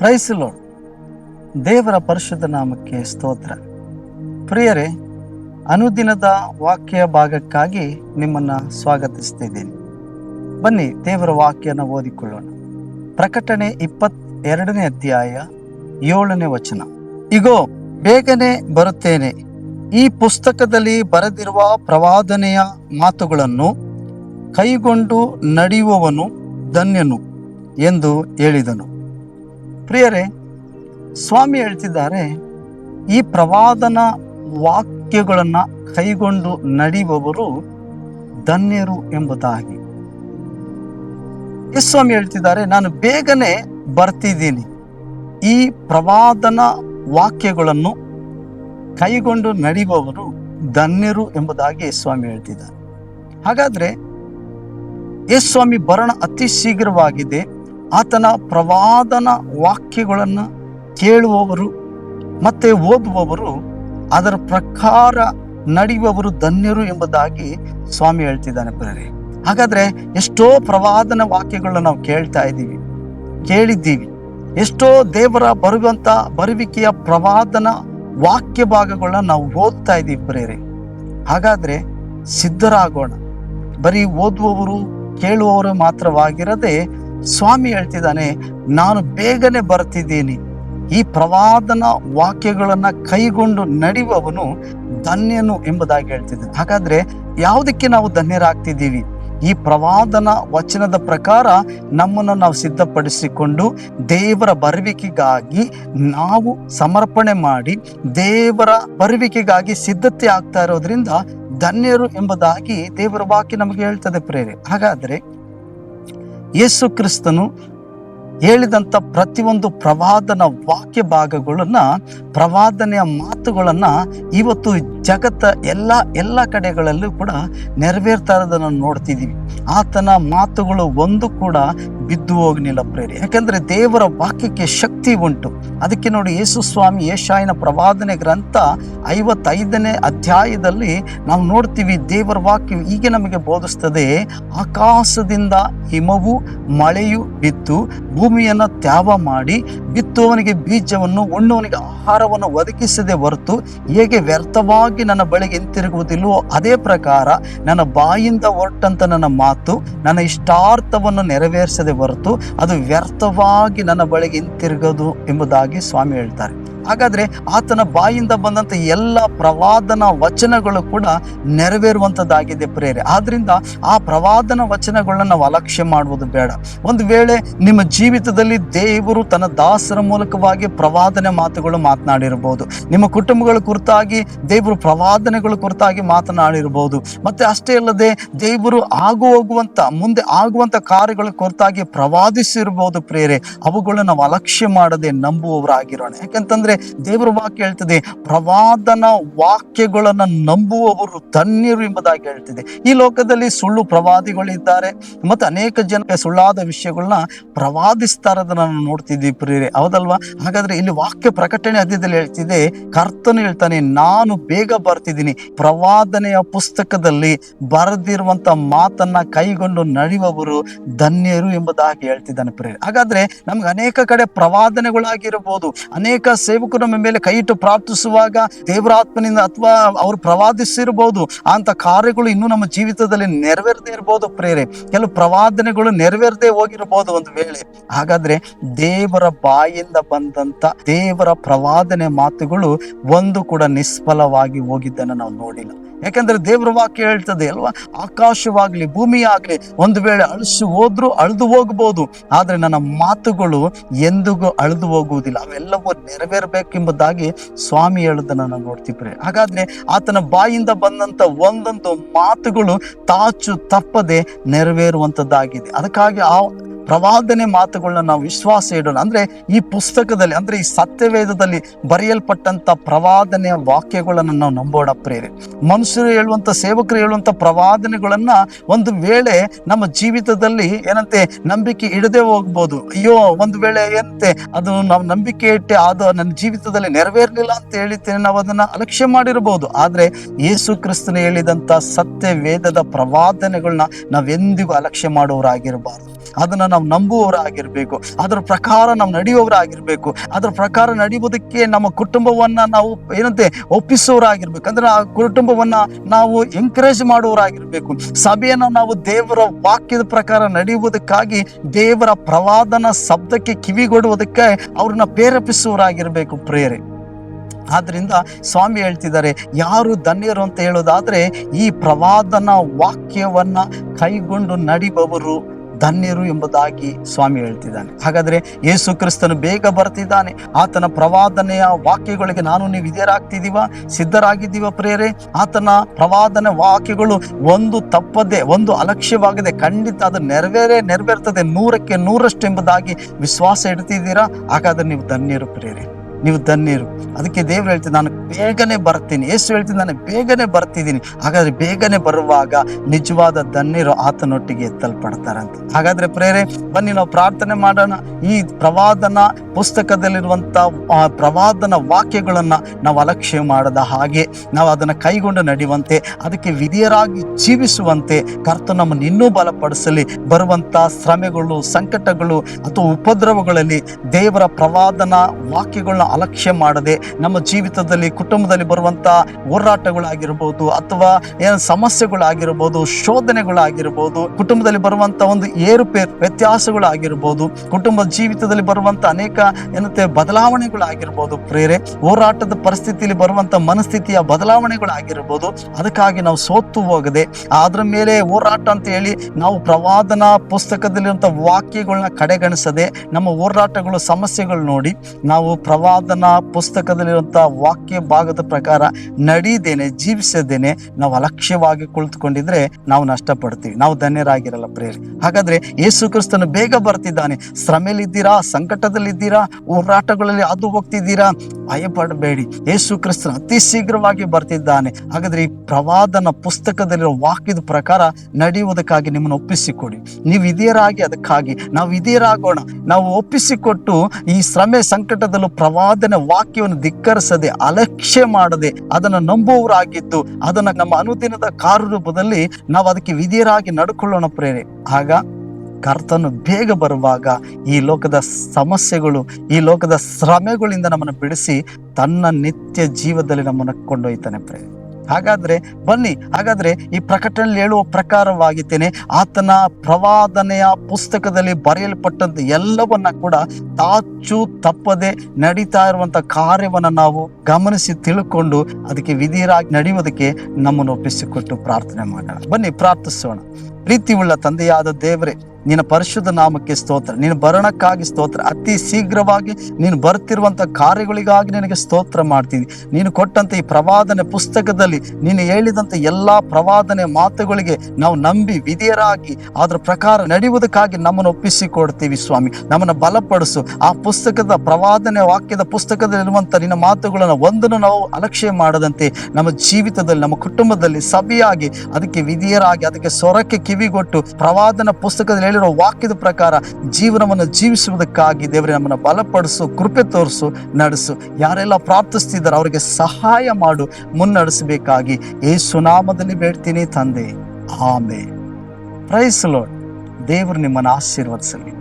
ಪ್ರೈಸಲೋ ದೇವರ ಪರಿಶುದ್ಧ ನಾಮಕ್ಕೆ ಸ್ತೋತ್ರ. ಪ್ರಿಯರೇ, ಅನುದಿನದ ವಾಕ್ಯ ಭಾಗಕ್ಕಾಗಿ ನಿಮ್ಮನ್ನು ಸ್ವಾಗತಿಸ್ತಿದ್ದೀನಿ. ಬನ್ನಿ, ದೇವರ ವಾಕ್ಯನ ಓದಿಕೊಳ್ಳೋಣ. ಪ್ರಕಟಣೆ ಇಪ್ಪತ್ ಎರಡನೇ ಅಧ್ಯಾಯ ಏಳನೇ ವಚನ. ಇಗೋ, ಬೇಗನೆ ಬರುತ್ತೇನೆ. ಈ ಪುಸ್ತಕದಲ್ಲಿ ಬರೆದಿರುವ ಪ್ರವಾದನೆಯ ಮಾತುಗಳನ್ನು ಕೈಗೊಂಡು ನಡೆಯುವವನು ಧನ್ಯನು ಎಂದು ಹೇಳಿದನು. ಪ್ರಿಯರೇ, ಸ್ವಾಮಿ ಹೇಳ್ತಿದ್ದಾರೆ, ಈ ಪ್ರವಾದನ ವಾಕ್ಯಗಳನ್ನು ಕೈಗೊಂಡು ನಡೆಯುವವರು ಧನ್ಯರು ಎಂಬುದಾಗಿ. ಈ ಸ್ವಾಮಿ ಹೇಳ್ತಿದ್ದಾರೆ, ನಾನು ಬೇಗನೆ ಬರ್ತಿದ್ದೀನಿ. ಈ ಪ್ರವಾದನ ವಾಕ್ಯಗಳನ್ನು ಕೈಗೊಂಡು ನಡೆಯುವವರು ಧನ್ಯರು ಎಂಬುದಾಗಿ ಸ್ವಾಮಿ ಹೇಳ್ತಿದ್ದಾರೆ. ಹಾಗಾದ್ರೆ ಎಸ್ ಸ್ವಾಮಿ ಬರಣ ಅತಿ ಶೀಘ್ರವಾಗಿದೆ. ಆತನ ಪ್ರವಾದನ ವಾಕ್ಯಗಳನ್ನು ಕೇಳುವವರು ಮತ್ತೆ ಓದುವವರು, ಅದರ ಪ್ರಕಾರ ನಡೆಯುವವರು ಧನ್ಯರು ಎಂಬುದಾಗಿ ಸ್ವಾಮಿ ಹೇಳ್ತಿದ್ದಾನೆ ಪ್ರೇರೆ ಹಾಗಾದ್ರೆ ಎಷ್ಟೋ ಪ್ರವಾದನ ವಾಕ್ಯಗಳನ್ನ ನಾವು ಕೇಳ್ತಾ ಇದ್ದೀವಿ, ಕೇಳಿದ್ದೀವಿ. ಎಷ್ಟೋ ದೇವರ ಬರುವಂಥ ಬರುವಿಕೆಯ ಪ್ರವಾದನ ವಾಕ್ಯ ಭಾಗಗಳನ್ನ ನಾವು ಓದ್ತಾ ಇದ್ದೀವಿ ಪ್ರೇರೆ ಹಾಗಾದ್ರೆ ಸಿದ್ಧರಾಗೋಣ. ಬರೀ ಓದುವವರು, ಕೇಳುವವರು ಮಾತ್ರವಾಗಿರದೆ ಸ್ವಾಮಿ ಹೇಳ್ತಿದ್ದಾನೆ, ನಾನು ಬೇಗನೆ ಬರ್ತಿದ್ದೀನಿ. ಈ ಪ್ರವಾದನ ವಾಕ್ಯಗಳನ್ನು ಕೈಗೊಂಡು ನಡೆಯುವವನು ಧನ್ಯನು ಎಂಬುದಾಗಿ ಹೇಳ್ತಿದ್ದೆ ಹಾಗಾದ್ರೆ ಯಾವುದಕ್ಕೆ ನಾವು ಧನ್ಯರಾಗ್ತಿದ್ದೀವಿ? ಈ ಪ್ರವಾದನ ವಚನದ ಪ್ರಕಾರ ನಮ್ಮನ್ನು ನಾವು ಸಿದ್ಧಪಡಿಸಿಕೊಂಡು ದೇವರ ಬರುವಿಕೆಗಾಗಿ ನಾವು ಸಮರ್ಪಣೆ ಮಾಡಿ ದೇವರ ಬರುವಿಕೆಗಾಗಿ ಸಿದ್ಧತೆ ಆಗ್ತಾ ಇರೋದ್ರಿಂದ ಧನ್ಯರು ಎಂಬುದಾಗಿ ದೇವರ ವಾಕ್ಯ ನಮಗೆ ಹೇಳ್ತದೆ ಪ್ರೇರೆ. ಹಾಗಾದ್ರೆ ಯೇಸು ಕ್ರಿಸ್ತನು ಹೇಳಿದಂಥ ಪ್ರತಿಯೊಂದು ಪ್ರವಾದನ ವಾಕ್ಯ ಭಾಗಗಳನ್ನ ಪ್ರವಾದನೆಯ ಮಾತುಗಳನ್ನು ಇವತ್ತು ಜಗತ್ತ ಎಲ್ಲ ಎಲ್ಲ ಕಡೆಗಳಲ್ಲೂ ಕೂಡ ನೆರವೇರ್ತಾ ಇರೋದನ್ನು ನೋಡ್ತಿದ್ದೀವಿ ಆತನ ಮಾತುಗಳು ಒಂದು ಕೂಡ ಬಿದ್ದು ಹೋಗಲಿಲ್ಲ ಪ್ರೇರಿ ಯಾಕಂದ್ರೆ ದೇವರ ವಾಕ್ಯಕ್ಕೆ ಶಕ್ತಿ ಉಂಟು. ಅದಕ್ಕೆ ನೋಡಿ ಯೇಸು ಸ್ವಾಮಿ ಯೇಷಾಯನ ಪ್ರವಾದನೆ ಗ್ರಂಥ ಐವತ್ತೈದನೇ ಅಧ್ಯಾಯದಲ್ಲಿ ನಾವು ನೋಡ್ತೀವಿ, ದೇವರ ವಾಕ್ಯ ಹೀಗೆ ನಮಗೆ ಬೋಧಿಸ್ತದೆ, ಆಕಾಶದಿಂದ ಹಿಮವು, ಮಳೆಯು ಬಿತ್ತು, ಭೂಮಿಯನ್ನು ತ್ಯಾವ ಮಾಡಿ, ಬಿತ್ತುವವನಿಗೆ ಬೀಜವನ್ನು ಉಣ್ಣುವನಿಗೆ ಆಹಾರವನ್ನು ಒದಗಿಸದೆ ಹೊರತು ಹೇಗೆ ವ್ಯರ್ಥವಾಗಿ ನನ್ನ ಬಳಿಗೆ ಹಿಂತಿರುಗುವುದಿಲ್ಲವೋ ಅದೇ ಪ್ರಕಾರ ನನ್ನ ಬಾಯಿಂದ ಹೊರಟಂತ ನನ್ನ ಮಾತು ನನ್ನ ಇಷ್ಟಾರ್ಥವನ್ನು ನೆರವೇರಿಸದೆ ಹೊರತು ಅದು ವ್ಯರ್ಥವಾಗಿ ನನ್ನ ಬಳಿಗೆ ಹಿಂತಿರುಗದು ಎಂಬುದಾಗಿ ಸ್ವಾಮಿ ಹೇಳ್ತಾರೆ. ಹಾಗಾದ್ರೆ ಆತನ ಬಾಯಿಂದ ಬಂದಂತ ಎಲ್ಲ ಪ್ರವಾದನ ವಚನಗಳು ಕೂಡ ನೆರವೇರುವಂಥದ್ದಾಗಿದೆ ಪ್ರೇರೆ ಆದ್ರಿಂದ ಆ ಪ್ರವಾದನ ವಚನಗಳನ್ನ ನಾವು ಅಲಕ್ಷ್ಯ ಮಾಡುವುದು ಬೇಡ. ಒಂದು ವೇಳೆ ನಿಮ್ಮ ಜೀವಿತದಲ್ಲಿ ದೇವರು ತನ್ನ ದಾಸರ ಮೂಲಕವಾಗಿ ಪ್ರವಾದನೆ ಮಾತುಗಳು ಮಾತನಾಡಿರಬಹುದು. ನಿಮ್ಮ ಕುಟುಂಬಗಳ ಕುರಿತಾಗಿ, ದೇವರು ಪ್ರವಾದನೆಗಳ ಕುರಿತಾಗಿ ಮಾತನಾಡಿರಬಹುದು. ಮತ್ತೆ ಅಷ್ಟೇ ಅಲ್ಲದೆ ದೇವರು ಆಗು ಹೋಗುವಂತ, ಮುಂದೆ ಆಗುವಂತ ಕಾರ್ಯಗಳ ಕುರಿತಾಗಿ ಪ್ರವಾದಿಸಿರಬಹುದು ಪ್ರೇರೆ ಅವುಗಳನ್ನು ನಾವು ಅಲಕ್ಷ್ಯ ಮಾಡದೆ ನಂಬುವವರಾಗಿರೋಣ. ಯಾಕಂತಂದ್ರೆ ದೇವರ ವಾಕ್ಯ ಹೇಳ್ತದೆ, ಪ್ರವಾದನ ವಾಕ್ಯಗಳನ್ನು ನಂಬುವವರು ಧನ್ಯರು ಎಂಬುದಾಗಿ ಹೇಳ್ತಿದೆ. ಈ ಲೋಕದಲ್ಲಿ ಸುಳ್ಳು ಪ್ರವಾದಿಗಳಿದ್ದಾರೆ ಮತ್ತೆ ಅನೇಕ ಜನ ಸುಳ್ಳಾದ ವಿಷಯಗಳನ್ನ ಪ್ರವಾದಿಸ್ತಾರದ ನಾನು ನಾವು ನೋಡ್ತಿದ್ದೀವಿ ಪ್ರಿಯರೇ. ಹೌದಲ್ವಾ? ಹಾಗಾದ್ರೆ ಇಲ್ಲಿ ವಾಕ್ಯ ಪ್ರಕಟಣೆ ಅಧ್ಯದಲ್ಲಿ ಹೇಳ್ತಿದೆ, ಕರ್ತನು ಹೇಳ್ತಾನೆ, ನಾನು ಬೇಗ ಬರ್ತಿದ್ದೀನಿ. ಪ್ರವಾದನೆಯ ಪುಸ್ತಕದಲ್ಲಿ ಬರೆದಿರುವಂತ ಮಾತನ್ನ ಕೈಗೊಂಡು ನಡೆಯುವವರು ಧನ್ಯರು ಎಂಬುದಾಗಿ ಹೇಳ್ತಿದ್ದಾನೆ ಪ್ರಿಯರೇ. ಹಾಗಾದ್ರೆ ನಮ್ಗೆ ಅನೇಕ ಕಡೆ ಪ್ರವಾದನೆಗಳಾಗಿರಬಹುದು ಅನೇಕ ಸೇವಕರು ನಮ್ಮ ಮೇಲೆ ಕೈ ಇಟ್ಟು ಪ್ರಾರ್ಥಿಸುವಾಗ ದೇವರಾತ್ಮನಿಂದ ಅಥವಾ ಅವರು ಪ್ರವಾದಿಸಿರ್ಬೋದು ಅಂತ ಕಾರ್ಯಗಳು ಇನ್ನೂ ನಮ್ಮ ಜೀವಿತದಲ್ಲಿ ನೆರವೇರದೇ ಇರಬಹುದು ಪ್ರೇರೆ. ಕೆಲವು ಪ್ರವಾದನೆಗಳು ನೆರವೇರದೆ ಹೋಗಿರಬಹುದು ಒಂದು ವೇಳೆ. ಹಾಗಾದ್ರೆ ದೇವರ ಬಾಯಿಂದ ಬಂದಂತ ದೇವರ ಪ್ರವಾದನೆ ಮಾತುಗಳು ಒಂದು ಕೂಡ ನಿಷ್ಫಲವಾಗಿ ಹೋಗಿದ್ದನ್ನು ನಾವು ನೋಡಿಲ್ಲ. ಯಾಕಂದ್ರೆ ದೇವ್ರ ವಾಕ್ಯ ಹೇಳ್ತದೆ ಅಲ್ವಾ? ಆಕಾಶವಾಗ್ಲಿ ಭೂಮಿ ಆಗ್ಲಿ ಒಂದು ವೇಳೆ ಅಳಿಸಿ ಹೋದ್ರು ಅಳ್ದು ಹೋಗ್ಬೋದು. ಆದ್ರೆ ನನ್ನ ಮಾತುಗಳು ಎಂದಿಗೂ ಅಳ್ದು ಹೋಗುವುದಿಲ್ಲ. ಅವೆಲ್ಲವೂ ನೆರವೇರ್ಬೇಕೆಂಬುದಾಗಿ ಸ್ವಾಮಿ ಹೇಳೋದನ್ನ ನಾವು ನೋಡ್ತೀವಿ ಹಾಗಾದ್ರೆ ಆತನ ಬಾಯಿಂದ ಬಂದಂತ ಒಂದೊಂದು ಮಾತುಗಳು ತಾಚು ತಪ್ಪದೆ ನೆರವೇರುವಂತದ್ದಾಗಿದೆ. ಅದಕ್ಕಾಗಿ ಆ ಪ್ರವಾದನೆ ಮಾತುಗಳನ್ನ ನಾವು ವಿಶ್ವಾಸ ಇಡೋಣ. ಅಂದ್ರೆ ಈ ಪುಸ್ತಕದಲ್ಲಿ, ಅಂದ್ರೆ ಈ ಸತ್ಯವೇದದಲ್ಲಿ ಬರೆಯಲ್ಪಟ್ಟಂತ ಪ್ರವಾದನೆಯ ವಾಕ್ಯಗಳನ್ನು ನಾವು ನಂಬೋಣ ಪ್ರೇರೆ ಮನುಷ್ಯರು ಹೇಳುವಂತ, ಸೇವಕರು ಹೇಳುವಂತ ಪ್ರವಾದನೆಗಳನ್ನ ಒಂದು ವೇಳೆ ನಮ್ಮ ಜೀವಿತದಲ್ಲಿ ಏನಂತೆ ನಂಬಿಕೆ ಇಡದೆ ಹೋಗ್ಬೋದು. ಅಯ್ಯೋ, ಒಂದು ವೇಳೆ ಏನಂತೆ ಅದು ನಾವು ನಂಬಿಕೆ ಇಟ್ಟೆ ಅದು ನನ್ನ ಜೀವಿತದಲ್ಲಿ ನೆರವೇರ್ಲಿಲ್ಲ ಅಂತ ಹೇಳಿದ್ದೇನೆ ನಾವು ಅದನ್ನ ಅಲಕ್ಷ್ಯ ಮಾಡಿರಬಹುದು ಆದರೆ ಯೇಸು ಕ್ರಿಸ್ತನ ಹೇಳಿದಂತ ಸತ್ಯ ವೇದದ ಪ್ರವಾದನೆಗಳನ್ನ ನಾವೆಂದಿಗೂ ಅಲಕ್ಷ್ಯ ಮಾಡುವವರಾಗಿರಬಾರ್ದು ಅದನ್ನ ನಾವು ನಾವು ನಂಬುವವರಾಗಿರ್ಬೇಕು. ಅದರ ಪ್ರಕಾರ ನಾವು ನಡೆಯುವವರಾಗಿರ್ಬೇಕು. ಅದರ ಪ್ರಕಾರ ನಡೆಯುವುದಕ್ಕೆ ನಮ್ಮ ಕುಟುಂಬವನ್ನ ನಾವು ಏನಂತೆ ಒಪ್ಪಿಸುವವರಾಗಿರ್ಬೇಕು. ಅಂದ್ರೆ ಆ ಕುಟುಂಬವನ್ನ ನಾವು ಎಂಕರೇಜ್ ಮಾಡುವವರಾಗಿರ್ಬೇಕು. ಸಭೆಯನ್ನು ನಾವು ದೇವರ ವಾಕ್ಯದ ಪ್ರಕಾರ ನಡೆಯುವುದಕ್ಕಾಗಿ ದೇವರ ಪ್ರವಾದನ ಶಬ್ದಕ್ಕೆ ಕಿವಿಗೊಡುವುದಕ್ಕೆ ಅವ್ರನ್ನ ಪ್ರೇರೇಪಿಸುವವರಾಗಿರ್ಬೇಕು ಪ್ರೇರೆ ಆದ್ರಿಂದ ಸ್ವಾಮಿ ಹೇಳ್ತಿದ್ದಾರೆ, ಯಾರು ಧನ್ಯರು ಅಂತ ಹೇಳೋದಾದ್ರೆ ಈ ಪ್ರವಾದನ ವಾಕ್ಯವನ್ನ ಕೈಗೊಂಡು ನಡಿಬವರು. ಧನ್ಯರು ಎಂಬುದಾಗಿ ಸ್ವಾಮಿ ಹೇಳ್ತಿದ್ದಾನೆ. ಹಾಗಾದ್ರೆ ಯೇಸು ಕ್ರಿಸ್ತನು ಬೇಗ ಬರ್ತಿದ್ದಾನೆ. ಆತನ ಪ್ರವಾದನೆಯ ವಾಕ್ಯಗಳಿಗೆ ನಾನು ನೀವು ವಿಧೇಯರಾಗ್ತಿದ್ದೀವ? ಸಿದ್ಧರಾಗಿದ್ದೀವ ಪ್ರೇರೆ ಆತನ ಪ್ರವಾದನೆ ವಾಕ್ಯಗಳು ಒಂದು ತಪ್ಪದೆ, ಒಂದು ಅಲಕ್ಷ್ಯವಾಗದೆ ಖಂಡಿತ ಅದು ನೆರವೇರೆ, ನೆರವೇರ್ತದೆ ನೂರಕ್ಕೆ ನೂರಷ್ಟು ಎಂಬುದಾಗಿ ವಿಶ್ವಾಸ ಇಡ್ತಿದ್ದೀರಾ? ಹಾಗಾದ್ರೆ ನೀವು ಧನ್ಯರು ಪ್ರೇರೆ ನೀವು ಧನ್ಯರು. ಅದಕ್ಕೆ ದೇವ್ರು ಹೇಳ್ತೀನಿ ನಾನು ಬೇಗನೆ ಬರ್ತೀನಿ. ಯೇಸು ಹೇಳ್ತೀನಿ ನಾನು ಬೇಗನೆ ಬರ್ತಿದ್ದೀನಿ. ಹಾಗಾದ್ರೆ ಬೇಗನೆ ಬರುವಾಗ ನಿಜವಾದ ಧನ್ಯರು ಆತನೊಟ್ಟಿಗೆ ಎತ್ತಲ್ಪಡ್ತಾರಂತೆ. ಹಾಗಾದ್ರೆ ಪ್ರೇರೆ, ಬನ್ನಿ ನಾವು ಪ್ರಾರ್ಥನೆ ಮಾಡೋಣ. ಈ ಪ್ರವಾದನ ಪುಸ್ತಕದಲ್ಲಿರುವಂತ ಪ್ರವಾದನ ವಾಕ್ಯಗಳನ್ನ ನಾವು ಅಲಕ್ಷ್ಯ ಮಾಡದ ಹಾಗೆ ನಾವು ಅದನ್ನ ಕೈಗೊಂಡು ನಡೆಯುವಂತೆ, ಅದಕ್ಕೆ ವಿಧಿಯರಾಗಿ ಜೀವಿಸುವಂತೆ ಕರ್ತ ನಮ್ಮನ್ನು ಇನ್ನೂ ಬಲಪಡಿಸಲಿ. ಬರುವಂತ ಶ್ರಮೆಗಳು, ಸಂಕಟಗಳು ಅಥವಾ ಉಪದ್ರವಗಳಲ್ಲಿ ದೇವರ ಪ್ರವಾದನ ವಾಕ್ಯಗಳನ್ನ ಅಲಕ್ಷ್ಯ ಮಾಡದೆ ನಮ್ಮ ಜೀವಿತದಲ್ಲಿ, ಕುಟುಂಬದಲ್ಲಿ ಬರುವಂತ ಹೋರಾಟಗಳಾಗಿರ್ಬೋದು ಅಥವಾ ಏನು ಸಮಸ್ಯೆಗಳಾಗಿರ್ಬೋದು, ಶೋಧನೆಗಳಾಗಿರ್ಬೋದು, ಕುಟುಂಬದಲ್ಲಿ ಬರುವಂತ ಒಂದು ಏರುಪೇರು ವ್ಯತ್ಯಾಸಗಳಾಗಿರ್ಬೋದು, ಕುಟುಂಬ ಜೀವಿತದಲ್ಲಿ ಬರುವಂತ ಅನೇಕ ಏನಂತೆ ಬದಲಾವಣೆಗಳಾಗಿರ್ಬೋದು ಪ್ರೇರೆ, ಹೋರಾಟದ ಪರಿಸ್ಥಿತಿಯಲ್ಲಿ ಬರುವಂತ ಮನಸ್ಥಿತಿಯ ಬದಲಾವಣೆಗಳಾಗಿರ್ಬೋದು, ಅದಕ್ಕಾಗಿ ನಾವು ಸೋತು ಹೋಗದೆ ಅದರ ಮೇಲೆ ಹೋರಾಟ ಅಂತ ಹೇಳಿ ನಾವು ಪ್ರವಾದನ ಪುಸ್ತಕದಲ್ಲಿರುವಂತ ವಾಕ್ಯಗಳನ್ನ ಕಡೆಗಣಿಸದೆ, ನಮ್ಮ ಹೋರಾಟಗಳು, ಸಮಸ್ಯೆಗಳು ನೋಡಿ ನಾವು ಪ್ರವಾದನ ಪುಸ್ತಕದಲ್ಲಿರುವಂಥ ವಾಕ್ಯ ಭಾಗದ ಪ್ರಕಾರ ನಡೀದೇನೆ, ಜೀವಿಸದೇನೆ, ನಾವು ಅಲಕ್ಷ್ಯವಾಗಿ ಕುಳಿತುಕೊಂಡಿದ್ರೆ ನಾವು ನಷ್ಟಪಡ್ತೀವಿ, ನಾವು ಧನ್ಯರಾಗಿರಲ್ಲ ಪ್ರೇರಿ ಹಾಗಾದ್ರೆ ಯೇಸು ಕ್ರಿಸ್ತನು ಬೇಗ ಬರ್ತಿದ್ದಾನೆ. ಶ್ರಮೇಲಿದ್ದೀರಾ ಸಂಕಟದಲ್ಲಿದ್ದೀರಾ? ಹೋರಾಟಗಳಲ್ಲಿ ಅದು ಹೋಗ್ತಿದ್ದೀರಾ? ಭಯಪಡಬೇಡಿ. ಯೇಸು ಕ್ರಿಸ್ತನ ಅತಿ ಶೀಘ್ರವಾಗಿ ಬರ್ತಿದ್ದಾನೆ. ಹಾಗಾದ್ರೆ ಈ ಪ್ರವಾದನ ಪುಸ್ತಕದಲ್ಲಿರೋ ವಾಕ್ಯದ ಪ್ರಕಾರ ನಡೆಯುವುದಕ್ಕಾಗಿ ನಿಮ್ಮನ್ನು ಒಪ್ಪಿಸಿಕೊಡಿ. ನೀವು ಇದೆಯರಾಗಿ ಅದಕ್ಕಾಗಿ, ನಾವು ಇದೆಯರಾಗೋಣ ನಾವು ಒಪ್ಪಿಸಿಕೊಟ್ಟು ಈ ಶ್ರಮೆ ಸಂಕಟದಲ್ಲೂ ಪ್ರವಾದನ ವಾಕ್ಯವನ್ನು ಧಿಕ್ಕರಿಸದೆ, ಅಲಕ್ಷ್ಯ ಮಾಡದೆ ಅದನ್ನು ನಂಬುವವರಾಗಿದ್ದು, ಅದನ್ನ ನಮ್ಮ ಅನುದಿನದ ಕಾರ್ಯರೂಪದಲ್ಲಿ ನಾವು ಅದಕ್ಕೆ ವಿಧಿಯರಾಗಿ ನಡ್ಕೊಳ್ಳೋಣ ಪ್ರೇರೆ. ಆಗ ಕರ್ತನು ಬೇಗ ಬರುವಾಗ ಈ ಲೋಕದ ಸಮಸ್ಯೆಗಳು, ಈ ಲೋಕದ ಶ್ರಮೆಗಳಿಂದ ನಮ್ಮನ್ನು ಬಿಡಿಸಿ ತನ್ನ ನಿತ್ಯ ಜೀವದಲ್ಲಿ ನಮ್ಮನ್ನು ಕೊಂಡೊಯ್ತಾನೆ ಪ್ರೇ ಹಾಗಾದ್ರೆ ಬನ್ನಿ, ಹಾಗಾದ್ರೆ ಈ ಪ್ರಕಟಣೆಯಲ್ಲಿ ಹೇಳುವ ಪ್ರಕಾರವಾಗಿದ್ದೇನೆ, ಆತನ ಪ್ರವಾದನೆಯ ಪುಸ್ತಕದಲ್ಲಿ ಬರೆಯಲ್ಪಟ್ಟಂತ ಎಲ್ಲವನ್ನ ಕೂಡ ತಾಚು ತಪ್ಪದೆ ನಡೀತಾ ಇರುವಂಥ ಕಾರ್ಯವನ್ನು ನಾವು ಗಮನಿಸಿ ತಿಳ್ಕೊಂಡು ಅದಕ್ಕೆ ವಿಧಿಯರಾಗಿ ನಡೆಯುವುದಕ್ಕೆ ನಮ್ಮನ್ನು ಒಪ್ಪಿಸಿಕೊಟ್ಟು ಪ್ರಾರ್ಥನೆ ಮಾಡೋಣ. ಬನ್ನಿ, ಪ್ರಾರ್ಥಿಸೋಣ. ಪ್ರೀತಿಯುಳ್ಳ ತಂದೆಯಾದ ದೇವರೇ, ನಿನ್ನ ಪರಿಶುದ್ಧ ನಾಮಕ್ಕೆ ಸ್ತೋತ್ರ, ನಿನ್ನ ಬರಣಕ್ಕಾಗಿ ಸ್ತೋತ್ರ. ಅತಿ ಶೀಘ್ರವಾಗಿ ನೀನು ಬರ್ತಿರುವಂತ ಕಾರ್ಯಗಳಿಗಾಗಿ ನಿನಗೆ ಸ್ತೋತ್ರ ಮಾಡ್ತೀನಿ ನೀನು ಕೊಟ್ಟಂತ ಈ ಪ್ರವಾದನೆ ಪುಸ್ತಕದಲ್ಲಿ, ನೀನು ಹೇಳಿದಂತ ಎಲ್ಲಾ ಪ್ರವಾದನೆ ಮಾತುಗಳಿಗೆ ನಾವು ನಂಬಿ ವಿಧಿಯರಾಗಿ, ಅದರ ಪ್ರಕಾರ ನಡೆಯುವುದಕ್ಕಾಗಿ ನಮ್ಮನ್ನು ಒಪ್ಪಿಸಿಕೊಡ್ತೀವಿ ಸ್ವಾಮಿ. ನಮ್ಮನ್ನು ಬಲಪಡಿಸು. ಆ ಪುಸ್ತಕದ ಪ್ರವಾದನೆ ವಾಕ್ಯದ ಪುಸ್ತಕದಲ್ಲಿರುವಂತ ನಿನ್ನ ಮಾತುಗಳನ್ನು ಒಂದನ್ನು ನಾವು ಅಲಕ್ಷ್ಯ ಮಾಡದಂತೆ ನಮ್ಮ ಜೀವಿತದಲ್ಲಿ, ನಮ್ಮ ಕುಟುಂಬದಲ್ಲಿ ಸಭೆಯಾಗಿ, ಅದಕ್ಕೆ ವಿಧಿಯರಾಗಿ, ಅದಕ್ಕೆ ಸ್ವರಕ್ಕೆ ಕಿವಿಗೊಟ್ಟು ಪ್ರವಾದನ ಪುಸ್ತಕದಲ್ಲಿ ಹೇಳಿರೋ ವಾಕ್ಯದ ಪ್ರಕಾರ ಜೀವನವನ್ನು ಜೀವಿಸುವುದಕ್ಕಾಗಿ ದೇವರೇ ನಮ್ಮನ್ನು ಬಲಪಡಿಸು, ಕೃಪೆ ತೋರಿಸು, ನಡೆಸು. ಯಾರೆಲ್ಲ ಪ್ರಾರ್ಥಿಸ್ತಿದ್ದಾರೆ ಅವರಿಗೆ ಸಹಾಯ ಮಾಡು, ಮುನ್ನಡೆಸಬೇಕಾಗಿ ಏ ಸುನಾಮದಲ್ಲಿ ಬೇಡ್ತೀನಿ ತಂದೆ. ಆಮೆ ಪ್ರೈಸ್ ಲೋಡ್ ದೇವರು ನಿಮ್ಮನ್ನು ಆಶೀರ್ವದಿಸಲಿ.